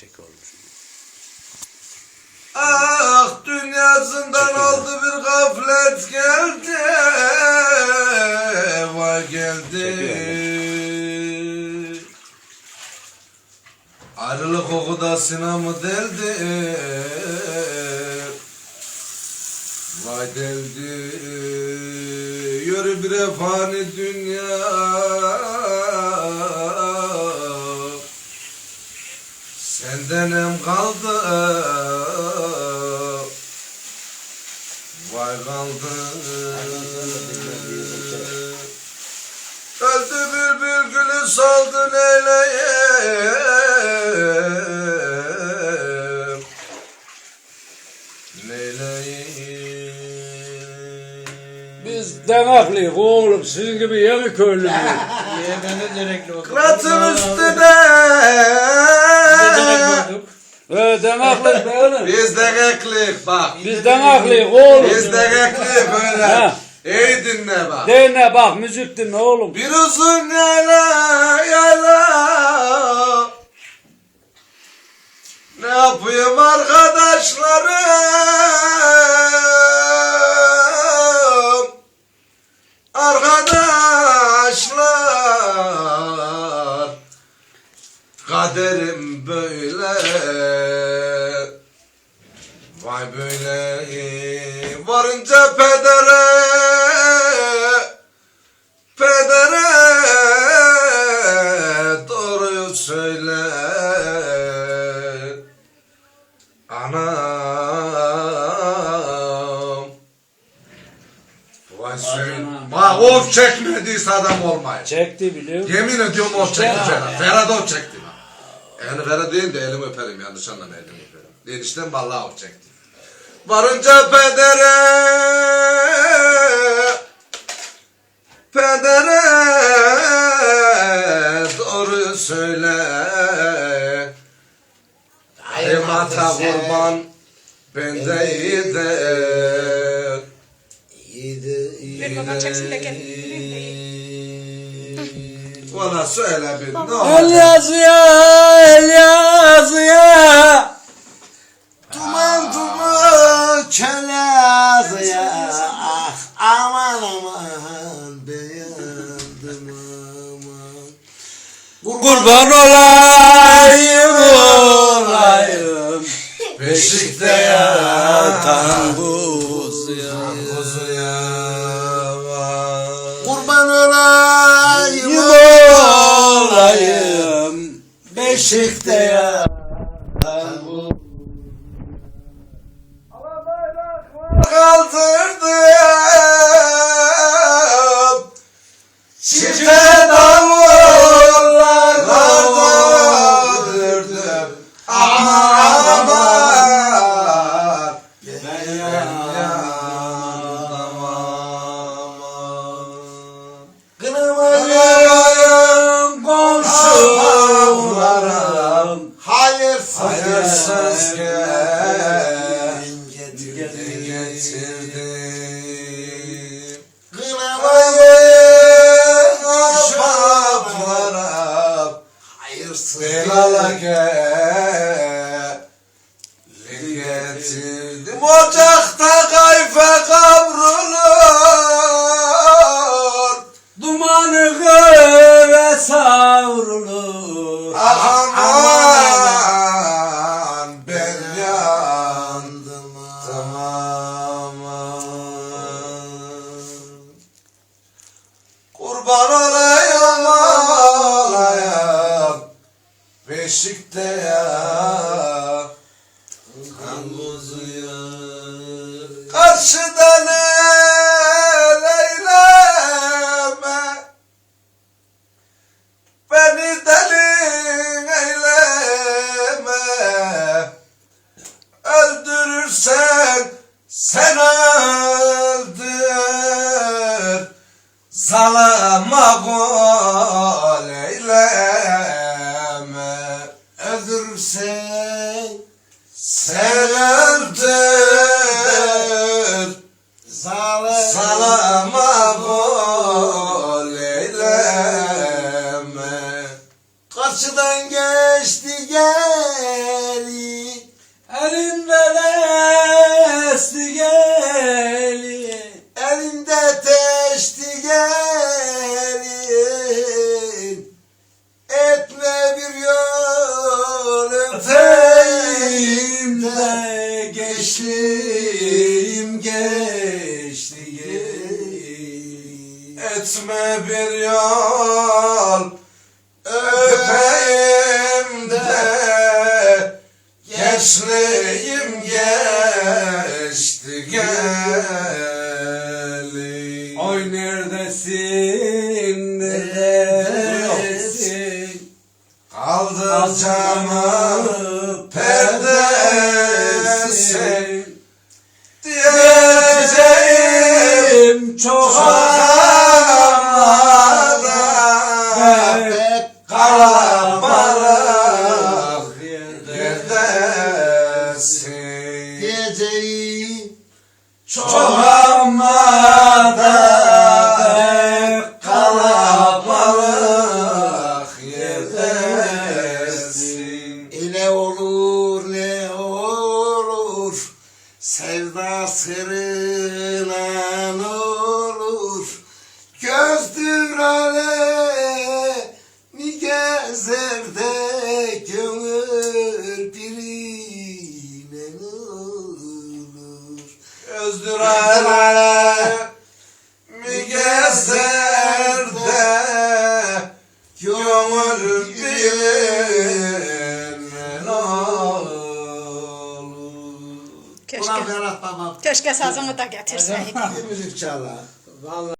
Çek oğlum şunu. Ah dünyasından oldu bir gaflet geldi. Vay geldi. Ayrılık oku da sinamı deldi. Vay deldi. Yürü bir fani dünya. Bülbül gülü saldı leyleyim Biz demekliyik oğlum sizin gibi yeni köylü mü? Yemeni gerekli oldu. Kıratın üstüne Ee, demekliyik beğenin. Biz de geklik bak Biz demekliyik oğlum. Biz de geklik böyle Ha. İyi dinle bak. Dinle bak müzik dinle oğlum. Bir uzun yala yala Ne yapayım arkadaşlarım? Arkadaşlar. Kaderim böyle. Vay böyle. Varınca Pedere doğruyu söyle. Anam. Vay söyle Anam. Bak of çekmediyse adam olmayın. Çekti biliyor musun? Yemin ediyorum of çekti Ferhat. Ferhat of çekti bak. Yani Ferhat değil de elimi öperim yanlış anlama elimi öperim. Enişten vallahi of çekti. Varınca pedere Pedere söyle. Haymata kurban bendeyidir Ver baba çeksin de gel. Bana söyle bir ne El olacak? yazıya, el yazıya. Duman duman çelazıya ah aman aman Kurban olayım olayım. Beşikte yatan kuzuya. kuzuya. Kurban olayım olayım. Beşikte ya. kaldırdım Kurban olayım olayım Beşikte ya Kan kuzuya Karşıdan Öldürse selamdır. Salama bol eyleme. Karşıdan geçti geri Elinde de esti geri. Elinde teşti geri etme bir yol öpeyim de gençliğim geçti gel. Oy neredesin? Geceyi Çok amada Kalabalık yerdesin Ne olur ne olur Sevda sırrına olur. Gözdür alemi gezer de Özdür alem mi gezer de Gönül birinin olur Keşke, Ulan Ferhat babam keşke sazını da getirseydin. bir müzik çala. Vallahi